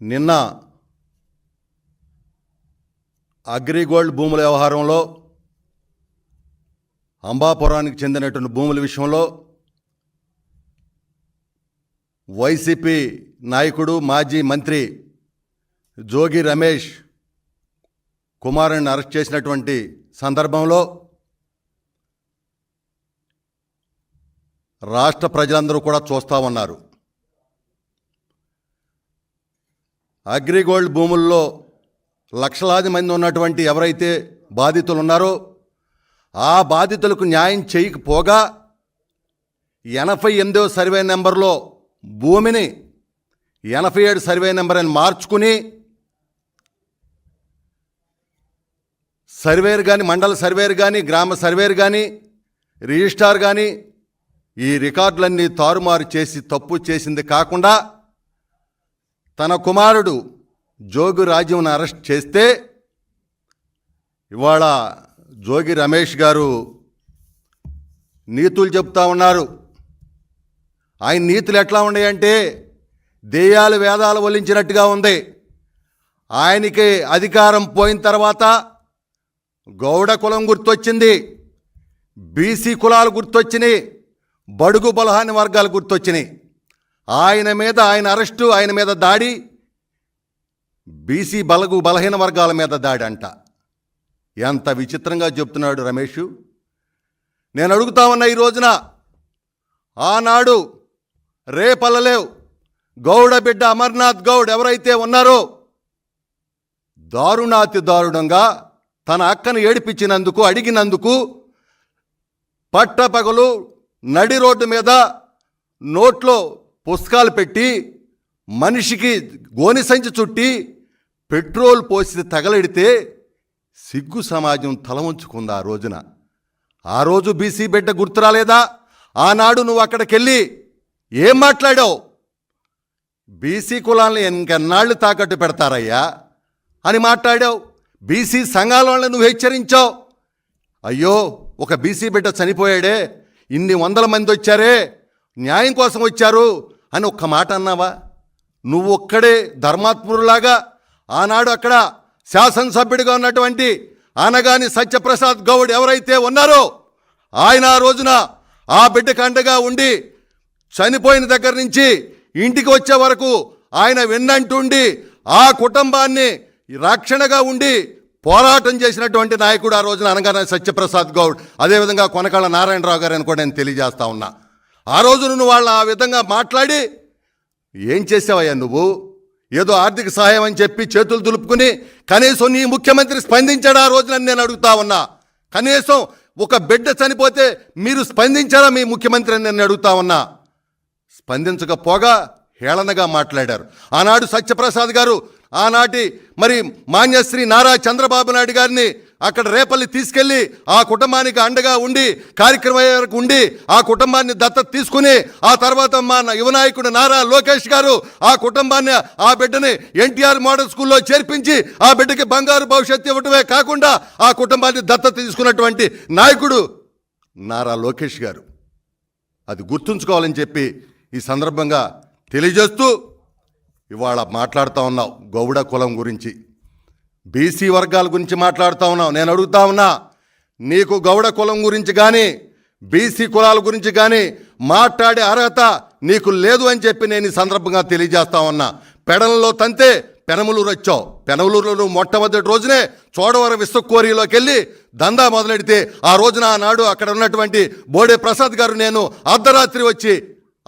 నిన్న అగ్రిగోల్డ్ భూముల వ్యవహారంలో అంబాపురానికి చెందినటువంటి భూముల విషయంలో వైసీపీ నాయకుడు మాజీ మంత్రి జోగి రమేష్ కుమారుని అరెస్ట్ చేసినటువంటి సందర్భంలో రాష్ట్ర ప్రజలందరూ కూడా చూస్తూ ఉన్నారు. అగ్రిగోల్డ్ భూముల్లో లక్షలాది మంది ఉన్నటువంటి ఎవరైతే బాధితులు ఉన్నారో ఆ బాధితులకు న్యాయం చేయకపోగా ఎనభై ఎనిమిదవ సర్వే నెంబర్లో భూమిని ఎనభై ఏడు సర్వే నెంబర్ అని మార్చుకుని సర్వేర్ కానీ మండల సర్వేర్ కానీ గ్రామ సర్వేర్ కానీ రిజిస్ట్రార్ కానీ ఈ రికార్డులన్నీ తారుమారు చేసి తప్పు చేసింది కాకుండా తన కుమారుడు జోగి రాజ్యంను అరెస్ట్ చేస్తే ఇవాళ జోగి రమేష్ గారు నీతులు చెప్తా ఉన్నారు. ఆయన నీతులు ఎట్లా ఉన్నాయంటే దెయ్యాలు వేదాలు వల్లించినట్టుగా ఉంది. ఆయనకి అధికారం పోయిన తర్వాత గౌడ కులం గుర్తొచ్చింది బీసీ కులాలు గుర్తొచ్చినాయి బడుగు బలహాని వర్గాలు గుర్తొచ్చినాయి. ఆయన మీద ఆయన అరెస్టు ఆయన మీద దాడి బీసీ బలగు బలహీన వర్గాల మీద దాడి అంట. ఎంత విచిత్రంగా చెప్తున్నాడు రమేష్. నేను అడుగుతా ఉన్నా ఈ రోజున ఆనాడు రేపల్లలేవ్ గౌడ బిడ్డ అమర్నాథ్ గౌడ్ ఎవరైతే ఉన్నారో దారుణాతి దారుణంగా తన అక్కను ఏడిపించినందుకు అడిగినందుకు పట్టపగలు నడి రోడ్డు మీద నోట్లో పుస్తకాలు పెట్టి మనిషికి గోని సంచి చుట్టి పెట్రోల్ పోసి తగలెడితే సిగ్గు సమాజం తలవంచుకుంది ఆ రోజున. ఆ రోజు బీసీ బిడ్డ గుర్తు రాలేదా? ఆనాడు నువ్వు అక్కడికెళ్ళి ఏం మాట్లాడావు? బీసీ కులాలను ఇంకెన్నాళ్ళు తాకట్టు పెడతారయ్యా అని మాట్లాడావు. బీసీ సంఘాల వాళ్ళని నువ్వు హెచ్చరించావు. అయ్యో ఒక బీసీ బిడ్డ చనిపోయాడే ఇన్ని వందల మంది వచ్చారే న్యాయం కోసం వచ్చారు అని ఒక్క మాట అన్నావా? నువ్వు ఒక్కడే ధర్మాత్మురులాగా ఆనాడు అక్కడ శాసనసభ్యుడిగా ఉన్నటువంటి అనగాని సత్యప్రసాద్ గౌడ్ ఎవరైతే ఉన్నారో ఆయన ఆ రోజున ఆ బిడ్డకు అండగా ఉండి చనిపోయిన దగ్గర నుంచి ఇంటికి వచ్చే వరకు ఆయన వెన్నంటుండి ఆ కుటుంబాన్ని రక్షణగా ఉండి పోరాటం చేసినటువంటి నాయకుడు ఆ రోజున అనగానే సత్యప్రసాద్ గౌడ్. అదేవిధంగా కొనకాళ్ళ నారాయణరావు గారు అని కూడా నేను తెలియజేస్తా ఉన్నా. ఆ రోజు నువ్వు వాళ్ళు ఆ విధంగా మాట్లాడి ఏం చేసావయ్యా నువ్వు? ఏదో ఆర్థిక సహాయం అని చెప్పి చేతులు దులుపుకుని కనీసం నీ ముఖ్యమంత్రి స్పందించాడా ఆ రోజున నేను అడుగుతా ఉన్నా? కనీసం ఒక బిడ్డ చనిపోతే మీరు స్పందించారా మీ ముఖ్యమంత్రి అని నేను అడుగుతా ఉన్నా? స్పందించకపోగా హేళనగా మాట్లాడారు. ఆనాడు సత్యప్రసాద్ గారు ఆనాటి మరి మాన్యశ్రీ నారా చంద్రబాబు నాయుడు గారిని అక్కడ రేపల్లి తీసుకెళ్ళి ఆ కుటుంబానికి అండగా ఉండి కార్యక్రమం వరకు ఉండి ఆ కుటుంబాన్ని దత్తత తీసుకుని ఆ తర్వాత మా యువనాయకుడు నారా లోకేష్ గారు ఆ కుటుంబాన్ని ఆ బిడ్డని ఎన్టీఆర్ మోడల్ స్కూల్లో చేర్పించి ఆ బిడ్డకి బంగారు భవిష్యత్తు ఇవ్వటమే కాకుండా ఆ కుటుంబాన్ని దత్తత తీసుకున్నటువంటి నాయకుడు నారా లోకేష్ గారు. అది గుర్తుంచుకోవాలని చెప్పి ఈ సందర్భంగా తెలియజేస్తూ ఇవాళ మాట్లాడుతూ ఉన్నావు గౌడ కులం గురించి. బీసీ వర్గాల గురించి మాట్లాడుతూ ఉన్నావు. నేను అడుగుతా ఉన్నా నీకు గౌడ కులం గురించి కానీ బీసీ కులాల గురించి కానీ మాట్లాడే అర్హత నీకు లేదు అని చెప్పి నేను ఈ సందర్భంగా తెలియజేస్తా ఉన్నా. పెడలలో తంతే పెనమలూరు వచ్చావు. పెనమలూరులో నువ్వు మొట్టమొదటి రోజునే చోడవరం విశ్వకోరిలోకి వెళ్ళి దందా మొదలెడితే ఆ రోజున ఆనాడు అక్కడ ఉన్నటువంటి బోడే ప్రసాద్ గారు నేను అర్ధరాత్రి వచ్చి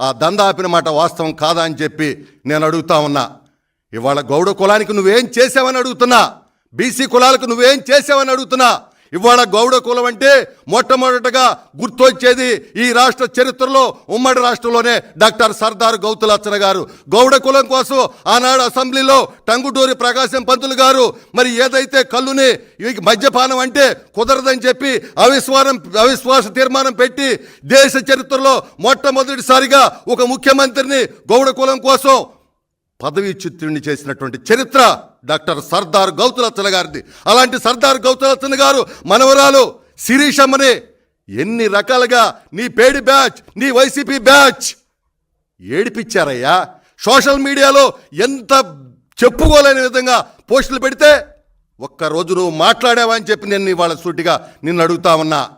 ఆ దందా ఆపిన మాట వాస్తవం కాదా అని చెప్పి నేను అడుగుతా ఉన్నా. ఇవాళ గౌడ కులానికి నువ్వేం చేసావని అడుగుతున్నా. బీసీ కులాలకు నువ్వేం చేసావని అడుగుతున్నా. ఇవాళ గౌడ కులం అంటే మొట్టమొదటగా గుర్తొచ్చేది ఈ రాష్ట్ర చరిత్రలో ఉమ్మడి రాష్ట్రంలోనే డాక్టర్ సర్దార్ గౌతులచ్చన గారు. గౌడ కులం కోసం ఆనాడు అసెంబ్లీలో టంగుటూరి ప్రకాశం పంతులు గారు మరి ఏదైతే కళ్ళుని మద్యపానం అంటే కుదరదని చెప్పి అవిశ్వాసం అవిశ్వాస తీర్మానం పెట్టి దేశ చరిత్రలో మొట్టమొదటిసారిగా ఒక ముఖ్యమంత్రిని గౌడ కులం కోసం పదవి చిత్రుణ్ణి చేసినటువంటి చరిత్ర. డాక్టర్ సర్దార్ గౌతులచ్చన గారిది. అలాంటి సర్దార్ గౌతులచ్చన గారు మనవరాలు శిరీషమ్మనే ఎన్ని రకాలుగా నీ పేడి బ్యాచ్ నీ వైసీపీ బ్యాచ్ ఏడిపించారయ్యా. సోషల్ మీడియాలో ఎంత చెప్పుకోలేని విధంగా పోస్టులు పెడితే ఒక్కరోజు నువ్వు మాట్లాడావా అని చెప్పి నేను ఇవాళ సూటిగా నిన్ను అడుగుతా ఉన్నా.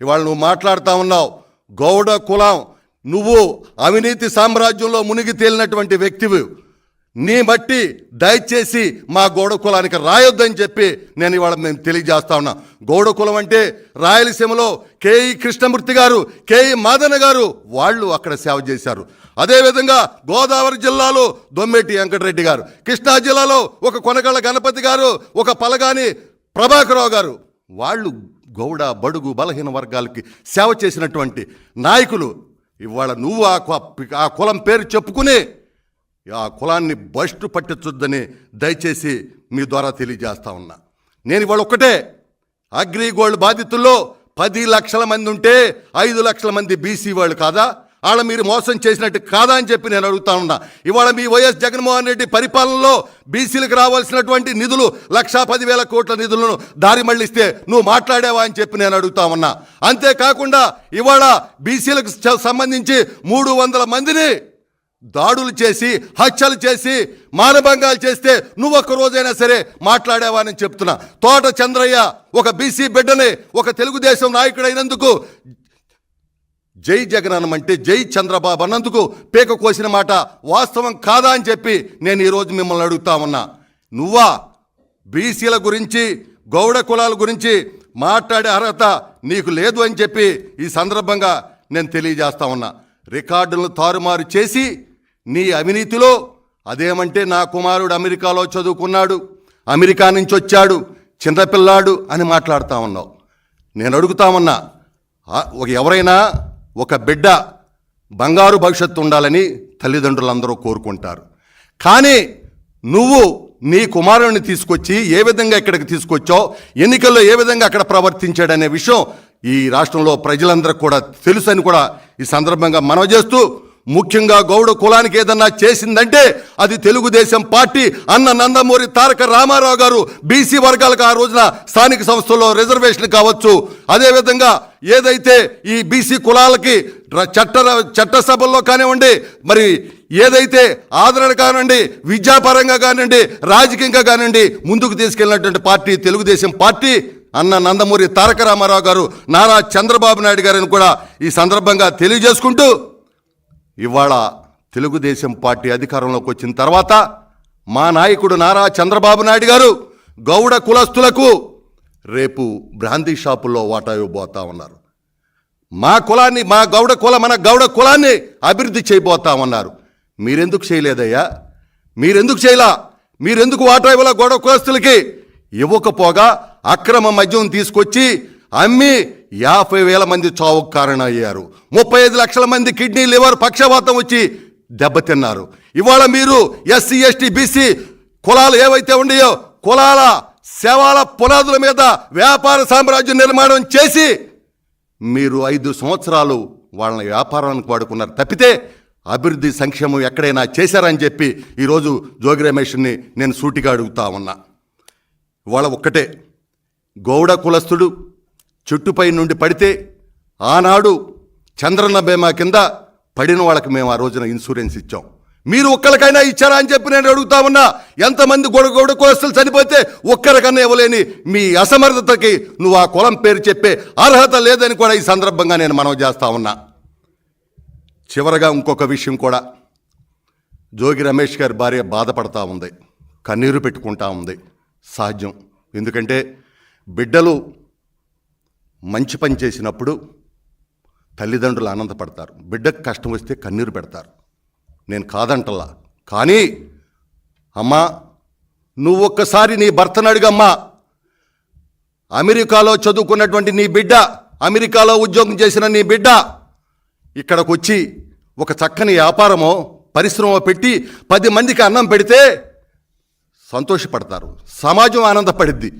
ఇవాళ నువ్వు మాట్లాడుతూ ఉన్నావు. గౌడ కులం. నువ్వు అవినీతి సామ్రాజ్యంలో మునిగి తేలినటువంటి వ్యక్తివి. నీ బట్టి దయచేసి మా గౌడ కులానికి రాయొద్దని చెప్పి నేను ఇవాళ మేము తెలియజేస్తా ఉన్నా. గౌడ కులం అంటే రాయలసీమలో కేఈ కృష్ణమూర్తి గారు కేఈ మాదన గారు వాళ్ళు అక్కడ సేవ చేశారు. అదేవిధంగా గోదావరి జిల్లాలో దొమ్మెటి వెంకటరెడ్డి గారు కృష్ణా జిల్లాలో ఒక కొనగళ్ళ గణపతి గారు ఒక పలగాని ప్రభాకరరావు గారు వాళ్ళు గౌడ బడుగు బలహీన వర్గాలకి సేవ చేసినటువంటి నాయకులు. ఇవాళ నువ్వు ఆ ఆ కులం పేరు చెప్పుకునే ఆ కులాన్ని బస్టు పట్టించొద్దని దయచేసి మీ ద్వారా తెలియజేస్తా ఉన్నా. నేను ఇవాళ ఒక్కటే. అగ్రిగోల్డ్ బాధితుల్లో పది లక్షల మంది ఉంటే ఐదు లక్షల మంది బీసీ వాళ్ళు కాదా? వాళ్ళ మీరు మోసం చేసినట్టు కాదా అని చెప్పి నేను అడుగుతా ఉన్నా. ఇవాళ మీ వైఎస్ జగన్మోహన్ రెడ్డి పరిపాలనలో బీసీలకు రావాల్సినటువంటి నిధులు లక్షా పదివేల కోట్ల నిధులను దారి మళ్ళిస్తే నువ్వు మాట్లాడావా అని చెప్పి నేను అడుగుతా ఉన్నా. అంతేకాకుండా ఇవాళ బీసీలకు సంబంధించి మూడు వందల మందిని దాడులు చేసి హత్యలు చేసి మానభంగాలు చేస్తే నువ్వు ఒక్క రోజైనా సరే మాట్లాడావని చెప్తున్నా. తోట చంద్రయ్య ఒక బీసీ బిడ్డని ఒక తెలుగుదేశం నాయకుడైనందుకు జై జగన్ అంటే జై చంద్రబాబు అన్నందుకు పీక కోసిన మాట వాస్తవం కాదా అని చెప్పి నేను ఈరోజు మిమ్మల్ని అడుగుతా ఉన్నా. నువ్వా బీసీల గురించి గౌడ కులాల గురించి మాట్లాడే అర్హత నీకు లేదు అని చెప్పి ఈ సందర్భంగా నేను తెలియజేస్తా ఉన్నా. రికార్డులను తారుమారు చేసి నీ అవినీతిలో అదేమంటే నా కుమారుడు అమెరికాలో చదువుకున్నాడు అమెరికా నుంచి వచ్చాడు చిన్నపిల్లాడు అని మాట్లాడుతా ఉన్నావు. నేను అడుగుతా ఉన్నా ఒక ఎవరైనా ఒక బిడ్డ బంగారు భవిష్యత్తు ఉండాలని తల్లిదండ్రులందరూ కోరుకుంటారు. కానీ నువ్వు నీ కుమారుని తీసుకొచ్చి ఏ విధంగా ఇక్కడికి తీసుకొచ్చావు ఎన్నికల్లో ఏ విధంగా అక్కడ ప్రవర్తించాడనే విషయం ఈ రాష్ట్రంలో ప్రజలందరికీ కూడా తెలుసని కూడా ఈ సందర్భంగా మనవి చేస్తూ ముఖ్యంగా గౌడ కులానికి ఏదన్నా చేసిందంటే అది తెలుగుదేశం పార్టీ అన్న నందమూరి తారక రామారావు గారు బీసీ వర్గాలకు ఆ రోజున స్థానిక సంస్థల్లో రిజర్వేషన్ కావచ్చు. అదేవిధంగా ఏదైతే ఈ బీసీ కులాలకి చట్ట చట్టసభల్లో కానివ్వండి మరి ఏదైతే ఆదరణ కానివ్వండి విద్యాపరంగా కానివ్వండి రాజకీయంగా కానివ్వండి ముందుకు తీసుకెళ్ళినటువంటి పార్టీ తెలుగుదేశం పార్టీ అన్న నందమూరి తారక రామారావు గారు నారా చంద్రబాబు నాయుడు గారిని కూడా ఈ సందర్భంగా తెలియజేసుకుంటూ ఇవాళ తెలుగుదేశం పార్టీ అధికారంలోకి వచ్చిన తర్వాత మా నాయకుడు నారా చంద్రబాబు నాయుడు గారు గౌడ కులస్తులకు రేపు బ్రాందీ షాపుల్లో వాటా ఇవ్వబోతా ఉన్నారు. మా కులాన్ని మా గౌడ కుల మన గౌడ కులాన్ని అభివృద్ధి చేయబోతా ఉన్నారు. మీరెందుకు చేయలేదయ్యా? మీరెందుకు చేయలా? మీరెందుకు వాటా ఇవ్వాల గౌడ కులస్తులకి? ఇవ్వకపోగా అక్రమ మద్యం తీసుకొచ్చి అమ్మి యాభై వేల మంది చావుకు కారణమయ్యారు. ముప్పై ఐదు లక్షల మంది కిడ్నీ లివర్ పక్షవాతం వచ్చి దెబ్బతిన్నారు. ఇవాళ మీరు ఎస్సీ ఎస్టీ బీసీ కులాలు ఏవైతే ఉన్నాయో కులాల సేవల పునాదుల మీద వ్యాపార సామ్రాజ్యం నిర్మాణం చేసి మీరు ఐదు సంవత్సరాలు వాళ్ళని వ్యాపారానికి వాడుకున్నారు. తప్పితే అభివృద్ధి సంక్షేమం ఎక్కడైనా చేశారని చెప్పి ఈరోజు జోగి రమేష్ని నేను సూటిగా అడుగుతా ఉన్నా. వాళ్ళ ఒక్కటే గౌడ కులస్తుడు చెట్టుపై నుండి పడితే ఆనాడు చంద్రన్న బీమా కింద పడిన వాళ్ళకి మేము ఆ రోజున ఇన్సూరెన్స్ ఇచ్చాం. మీరు ఒక్కరికైనా ఇచ్చారా అని చెప్పి నేను అడుగుతా ఉన్నా. ఎంతమంది గొడ గౌడ కులస్తులు చనిపోతే ఒక్కరికన్నా ఇవ్వలేని మీ అసమర్థతకి నువ్వు ఆ కులం పేరు చెప్పే అర్హత లేదని కూడా ఈ సందర్భంగా నేను మనవి చేస్తా ఉన్నా. చివరగా ఇంకొక విషయం కూడా. జోగి రమేష్ గారి భార్య బాధపడతా ఉంది. కన్నీరు పెట్టుకుంటా ఉంది. సహజం ఎందుకంటే బిడ్డలు మంచి పని చేసినప్పుడు తల్లిదండ్రులు ఆనందపడతారు. బిడ్డకు కష్టం వస్తే కన్నీరు పెడతారు. నేను కాదంటల్లా కానీ అమ్మా నువ్వు ఒక్కసారి నీ భర్తను అడిగమ్మా. అమెరికాలో చదువుకున్నటువంటి నీ బిడ్డ అమెరికాలో ఉద్యోగం చేసిన నీ బిడ్డ ఇక్కడికి వచ్చి ఒక చక్కని వ్యాపారమో పరిశ్రమ పెట్టి పది మందికి అన్నం పెడితే సంతోషపడతారు. సమాజం ఆనందపడిద్ది.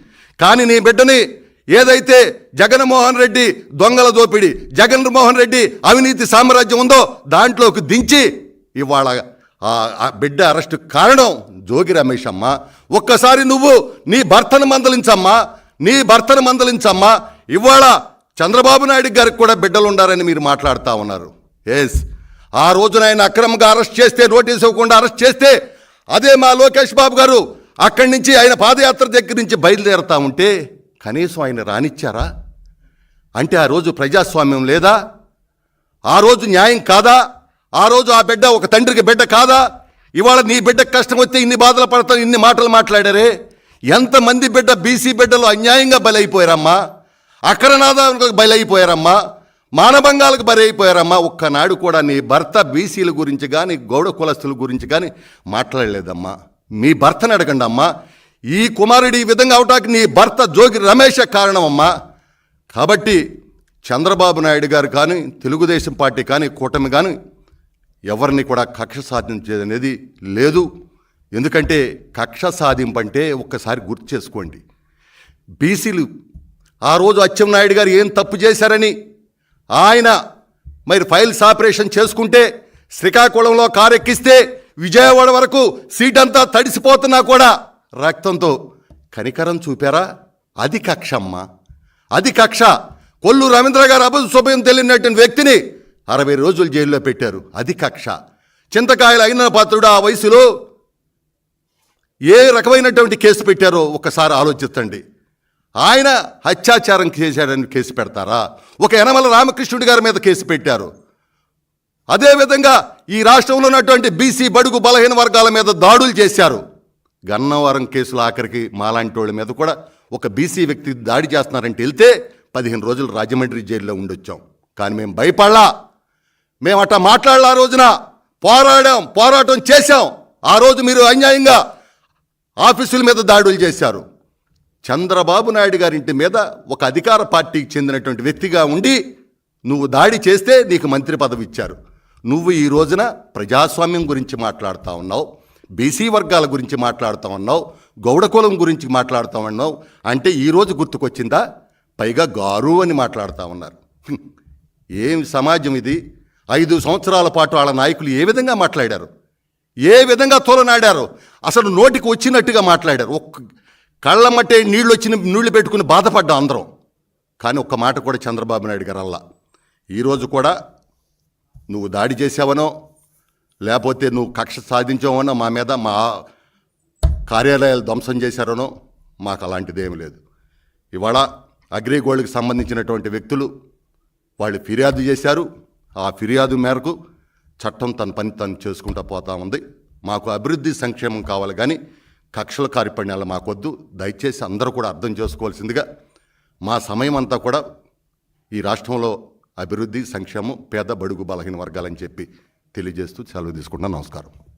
కానీ నీ బిడ్డని ఏదైతే జగన్మోహన్ రెడ్డి దొంగల దోపిడి జగన్మోహన్ రెడ్డి అవినీతి సామ్రాజ్యం ఉందో దాంట్లోకి దించి ఇవాళ ఆ బిడ్డ అరెస్ట్ కారణం జోగి రమేష్ అమ్మ. ఒక్కసారి నువ్వు నీ భర్తను మందలించమ్మా నీ భర్తను మందలించమ్మా. ఇవాళ చంద్రబాబు నాయుడు గారికి కూడా బిడ్డలు ఉండారని మీరు మాట్లాడుతూ ఉన్నారు. ఎస్ ఆ రోజున ఆయన అక్రమంగా అరెస్ట్ చేస్తే నోటీస్ ఇవ్వకుండా అరెస్ట్ చేస్తే అదే మా లోకేష్ బాబు గారు అక్కడి నుంచి ఆయన పాదయాత్ర దగ్గర నుంచి బయలుదేరుతా ఉంటే కనీసం ఆయన రానిచ్చారా? అంటే ఆ రోజు ప్రజాస్వామ్యం లేదా? ఆ రోజు న్యాయం కాదా? ఆ రోజు ఆ బిడ్డ ఒక తండ్రికి బిడ్డ కాదా? ఇవాళ నీ బిడ్డకు కష్టం వస్తే ఇన్ని బాధలు పడతాను ఇన్ని మాటలు మాట్లాడారే? ఎంతమంది బిడ్డ బీసీ బిడ్డలు అన్యాయంగా బలైపోయారమ్మా? అక్రనాదాలకు బలైపోయారమ్మా? మానభంగాలకు బలైపోయారమ్మా? ఒక్కనాడు కూడా నీ భర్త బీసీల గురించి కానీ గౌడ కులస్తుల గురించి కానీ మాట్లాడలేదమ్మా. మీ భర్తను అడగండి అమ్మా ఈ కుమారుడు ఈ విధంగా అవటానికి నీ భర్త జోగి రమేష కారణమమ్మా? కాబట్టి చంద్రబాబు నాయుడు గారు కానీ తెలుగుదేశం పార్టీ కానీ కూటమి కానీ ఎవరిని కూడా కక్ష సాధించేది అనేది లేదు. ఎందుకంటే కక్ష సాధింపు అంటే ఒక్కసారి గుర్తు చేసుకోండి. బీసీలు ఆ రోజు అచ్చెన్నాయుడు గారు ఏం తప్పు చేశారని ఆయన మరి ఫైల్స్ ఆపరేషన్ చేసుకుంటే శ్రీకాకుళంలో కారు ఎక్కిస్తే విజయవాడ వరకు సీట్ అంతా తడిసిపోతున్నా కూడా రక్తంతో కనికరం చూపారా? అది కక్ష అమ్మ అది కక్ష. కొల్లు రవీంద్ర గారు అపశుభ్యం శుభయం తెలియనటువంటి వ్యక్తిని అరవై రోజులు జైల్లో పెట్టారు. అది కక్ష. చింతకాయలు అయిన పాత్రుడు ఆ వయసులో ఏ రకమైనటువంటి కేసు పెట్టారో ఒకసారి ఆలోచించండి ఆయన హత్యాచారం చేశాడని కేసు పెడతారా? ఒక యనమల రామకృష్ణుడి గారి మీద కేసు పెట్టారు. అదేవిధంగా ఈ రాష్ట్రంలో ఉన్నటువంటి బీసీ బడుగు బలహీన వర్గాల మీద దాడులు చేశారు. గన్నవరం కేసులు ఆఖరికి మాలాంటి వాళ్ళ మీద కూడా ఒక బీసీ వ్యక్తి దాడి చేస్తున్నారంటే వెళ్తే పదిహేను రోజులు రాజమండ్రి జైల్లో ఉండొచ్చాం. కానీ మేము భయపడలా. మేము అట్లా మాట్లాడలా ఆ రోజున. పోరాడాం పోరాటం చేశాం. ఆ రోజు మీరు అన్యాయంగా ఆఫీసుల మీద దాడులు చేశారు. చంద్రబాబు నాయుడు గారింటి మీద ఒక అధికార పార్టీకి చెందినటువంటి వ్యక్తిగా ఉండి నువ్వు దాడి చేస్తే నీకు మంత్రి పదవి ఇచ్చారు. నువ్వు ఈ రోజున ప్రజాస్వామ్యం గురించి మాట్లాడుతూ ఉన్నావు. బీసీ వర్గాల గురించి మాట్లాడుతూ ఉన్నావు గౌడకులం గురించి మాట్లాడుతూ ఉన్నావు అంటే ఈరోజు గుర్తుకొచ్చిందా? పైగా గారు అని మాట్లాడుతూ ఉన్నారు. ఏం సమాజం ఇది? ఐదు సంవత్సరాల పాటు వాళ్ళ నాయకులు ఏ విధంగా మాట్లాడారు? ఏ విధంగా తోలనాడారు? అసలు నోటికి వచ్చినట్టుగా మాట్లాడారు. ఒక్క కళ్ళమ్మటే నీళ్ళు వచ్చిన నీళ్ళు పెట్టుకుని బాధపడ్డాం అందరం. కానీ ఒక్క మాట కూడా చంద్రబాబు నాయుడు గారు అల్లా. ఈరోజు కూడా నువ్వు దాడి చేసావనో లేకపోతే నువ్వు కక్ష సాధించావనో మా మీద మా కార్యాలయాలు ధ్వంసం చేశారనో మాకు అలాంటిది ఏమి లేదు. ఇవాళ అగ్రిగోల్డ్కి సంబంధించినటువంటి వ్యక్తులు వాళ్ళు ఫిర్యాదు చేశారు. ఆ ఫిర్యాదు మేరకు చట్టం తన పని తను చేసుకుంటూ పోతా ఉంది. మాకు అభివృద్ధి సంక్షేమం కావాలి కానీ కక్షల కార్యపణ్యాలు మాకొద్దు. దయచేసి అందరూ కూడా అర్థం చేసుకోవాల్సిందిగా మా సమయం అంతా కూడా ఈ రాష్ట్రంలో అభివృద్ధి సంక్షేమం పేద బడుగు బలహీన వర్గాలని చెప్పి తెలియజేస్తూ సెలవు తీసుకుంటున్నాను. నమస్కారం.